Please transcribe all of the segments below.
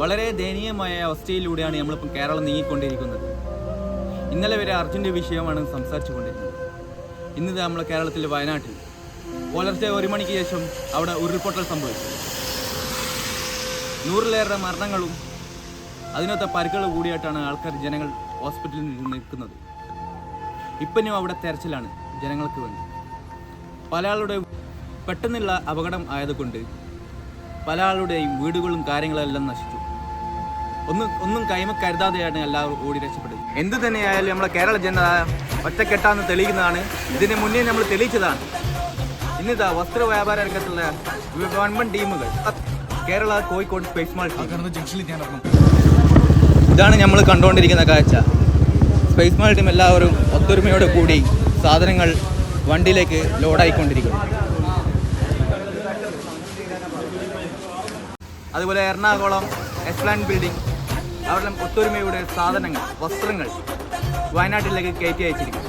വളരെ ദയനീയമായ അവസ്ഥയിലൂടെയാണ് നമ്മളിപ്പോൾ കേരളം നീങ്ങിക്കൊണ്ടിരിക്കുന്നത്. ഇന്നലെ വരെ അർജുന്റെ വിഷയമാണ് സംസാരിച്ചു കൊണ്ടിരുന്നത് ഇന്ന് നമ്മൾ കേരളത്തിലെ വയനാട്ടിൽ. പുലർച്ചെ ഒരു മണിക്ക് ശേഷം അവിടെ ഉരുൾപൊട്ടൽ സംഭവിച്ചു. നൂറിലേറെ മരണങ്ങളും അതിനൊത്ത പരുക്കൾ കൂടിയായിട്ടാണ് ആൾക്കാർ ജനങ്ങൾ ഹോസ്പിറ്റലിൽ നിൽക്കുന്നത്. ഇപ്പനും അവിടെ തെരച്ചിലാണ് ജനങ്ങൾക്ക് വേണ്ടി. പല ആളുടെ പെട്ടെന്നുള്ള അപകടം ആയതുകൊണ്ട് പല ആളുടെയും വീടുകളും കാര്യങ്ങളെല്ലാം നശിച്ചു. ഒന്നും ഒന്നും കൈമ കരുതാതെയാണ് എല്ലാവരും ഓടി രക്ഷപ്പെട്ടത് എന്ത് തന്നെയായാലും നമ്മുടെ കേരള ജനത ഒറ്റക്കെട്ടാന്ന് തെളിയിക്കുന്നതാണ്. ഇതിന് മുന്നേ നമ്മൾ തെളിയിച്ചതാണ്. ഇന്നിതാ വസ്ത്ര വ്യാപാര രംഗത്തുള്ള ഗവൺമെന്റ് ടീമുകൾ. കേരള കോഴിക്കോട് സ്പേസ് മാൾ ഇതാണ് നമ്മൾ കണ്ടുകൊണ്ടിരിക്കുന്ന കാഴ്ച. സ്പേസ് മാൾ ടീം എല്ലാവരും ഒത്തൊരുമയോടെ കൂടി സാധനങ്ങൾ വണ്ടിയിലേക്ക് ലോഡായിക്കൊണ്ടിരിക്കുന്നു. അതുപോലെ എറണാകുളം എസ്ലാൻ ബിൽഡിംഗ് അവിടെ ഒത്തൊരുമയുടെ സാധനങ്ങൾ വസ്ത്രങ്ങൾ വയനാട്ടിലേക്ക് കയറ്റി അയച്ചിരിക്കും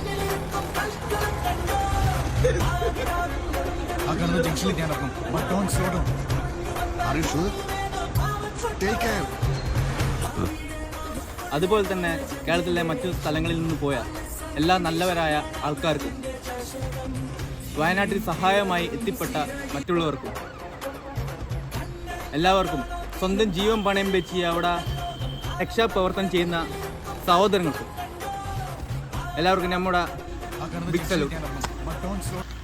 ആ കാണുന്ന ജംഗ്ഷനിൽ ഞാൻ ഇറങ്ങും but don't slow down are you sure take care അതുപോലെ തന്നെ കേരളത്തിലെ മറ്റു സ്ഥലങ്ങളിൽ നിന്ന് പോയ എല്ലാ നല്ലവരായ ആൾക്കാർക്കും വയനാട്ടിൽ സഹായമായി എത്തിപ്പെട്ട മറ്റുള്ളവർക്കും എല്ലാവർക്കും സ്വന്തം ജീവൻ പണയം വെച്ച് അവിടെ രക്ഷാപ്രവർത്തനം ചെയ്യുന്ന സഹോദരങ്ങൾക്ക്. എല്ലാവർക്കും നമ്മുടെ ബിഗ് കാണുന്ന